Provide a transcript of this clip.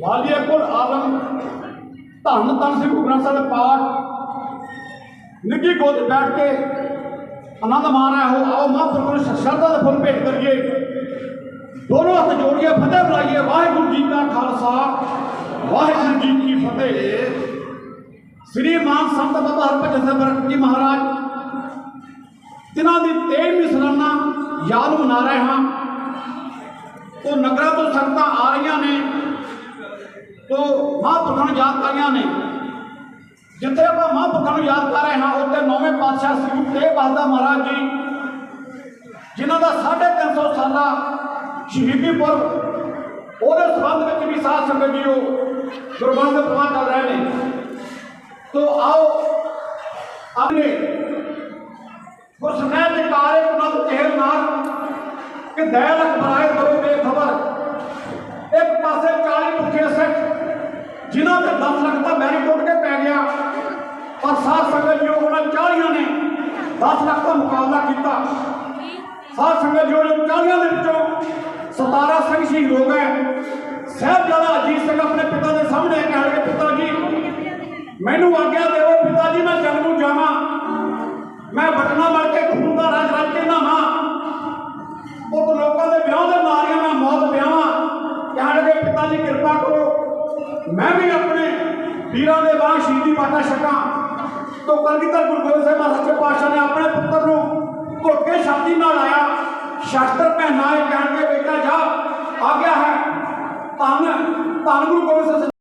ਵਾਲੀਆ ਕੋਲ ਆਲਮ, ਧੰਨ ਧੰਨ ਸ੍ਰੀ ਗੁਰੂ ਗ੍ਰੰਥ ਸਾਹਿਬ ਦੇ ਪਾਠ। ਨਿੱਗੀ ਗੋਦ ਬੈਠ ਕੇ ਆਨੰਦ ਮਾਣ ਰਿਹਾ ਹੋ, ਆਓ ਮਹਾਂਪੁਰਖ ਨੂੰ ਸ਼ਰਧਾ ਦੇ ਫੁੱਲ ਭੇਟ ਕਰੀਏ। ਦੋਨੋਂ ਹੱਥ ਜੋੜੀਏ, ਫਤਿਹ ਬੁਲਾਈਏ। ਵਾਹਿਗੁਰੂ ਜੀ ਕਾ ਖਾਲਸਾ, ਵਾਹਿਗੁਰੂ ਜੀ ਕੀ ਫਤਿਹ। ਸ੍ਰੀ ਮਾਨ ਸੰਤ ਬਾਬਾ ਹਰਭਜਨ ਸਿੰਘ ਜੀ ਮਹਾਰਾਜ, ਜਿਨ੍ਹਾਂ ਦੀ 23ਵੀਂ ਸਾਲਾਨਾ ਯਾਦ ਮਨਾ ਰਹੇ ਹਾਂ। ਉਹ ਨਗਰਾਂ ਤੋਂ ਸੰਗਤਾਂ ਆ ਰਹੀਆਂ ਨੇ ਤੋਂ ਮਹਾਂਪੁਰਖਾਂ ਨੂੰ ਯਾਦ ਕਰ ਰਹੀਆਂ ਨੇ। ਜਿੱਥੇ ਆਪਾਂ ਮਹਾਂਪੁਰਖਾਂ ਨੂੰ ਯਾਦ ਕਰ ਰਹੇ ਹਾਂ, ਉੱਥੇ ਨੌਵੇਂ ਪਾਤਸ਼ਾਹ ਸ੍ਰੀ ਗੁਰੂ ਤੇਗ ਬਹਾਦਰ ਮਹਾਰਾਜ ਜੀ, ਜਿਨ੍ਹਾਂ ਦਾ 350 ਸਾਲਾ ਸ਼ਹੀਦੀ ਪੁਰਬ, ਉਹਦੇ ਸੰਬੰਧ ਵਿੱਚ ਵੀ ਸਾਧ ਸੰਗਤ ਜੀਓ ਗੁਰਬਾਣੀ ਦੇ ਪ੍ਰਵਾਹ ਚੱਲ ਰਹੇ ਨੇ। ਤੋ ਆਓ, ਆਪਣੇ ਗੁਰਸਨੈਹ ਦੇ ਕਾਰੇ ਕੁਨੰਦ ਤੇਲ ਨਾਲ ਕਿ ਦਇਲ ਅਖਬਰਾਏ ਕਰੋ। ਜਿਨ੍ਹਾਂ ਤੇ 10 ਲੱਖ ਦਾ ਮੈਰੀ ਟੁੱਟ ਕੇ ਪੈ ਗਿਆ, ਪਰ ਸਾਧ ਸੰਗਤ ਜੀਓ ਉਹਨਾਂ 40 ਨੇ 10 ਲੱਖ ਦਾ ਮੁਕਾਬਲਾ ਕੀਤਾ। ਸਾਧ ਸੰਗਤ ਜੀਓ ਨੇ 40 ਦੇ ਵਿੱਚੋਂ 17 ਸਿੰਘ ਸ਼ਹੀਦ ਹੋ ਗਏ। ਸਾਹਿਬਜ਼ਾਦਾ ਅਜੀਤ ਸਿੰਘ ਆਪਣੇ ਪਿਤਾ ਦੇ ਸਾਹਮਣੇ ਕਹਿਣਗੇ ਪਿਤਾ ਜੀ ਮੈਨੂੰ ਆਗਿਆ ਦਿਓ ਪਿਤਾ ਜੀ ਮੈਂ ਜੰਗ ਨੂੰ ਜਾਵਾਂ। ਮੈਂ ਬਟਨਾ ਮਲ ਕੇ ਖੂਨ ਦਾ ਰਾਜ ਰਾਜ ਕੇ ਨਹਾਵਾਂ। ਉਹ ਲੋਕਾਂ ਦੇ ਵਿਆਹ ਦੇ ਮਾਰੀਆਂ ਮੈਂ ਮੌਤ ਵਿਆਹਾਂ ਕਹਿਣਗੇ ਪਿਤਾ ਜੀ ਕਿਰਪਾ ਕਰੋ ਮੈਂ ਵੀ ਆਪਣੇ ਵੀਰਾਂ ਦੇ ਵਾਂਗ ਸ਼ਹੀਦੀ ਬਾਟਾ ਛਕਾਂ। ਤੋਂ ਕਲਗੀਧਰ ਗੁਰੂ ਗੋਬਿੰਦ ਸਿੰਘ ਮਹਾਰਾਜ ਸੱਚੇ ਪਾਤਸ਼ਾਹ ਨੇ ਆਪਣੇ ਪੁੱਤਰ ਨੂੰ ਘੁੱਟ ਕੇ ਸ਼ਾਦੀ ਨਾਲ ਆਇਆ ਸ਼ਸਤਰ ਪਹਿਨਾਏ ਕਹਿਣ ਕੇ ਬੇਟਾ, ਜਾ, ਆ ਗਿਆ ਹੈ। ਧੰਨ ਧੰਨ ਗੁਰੂ ਗੋਬਿੰਦ ਸਿੰਘ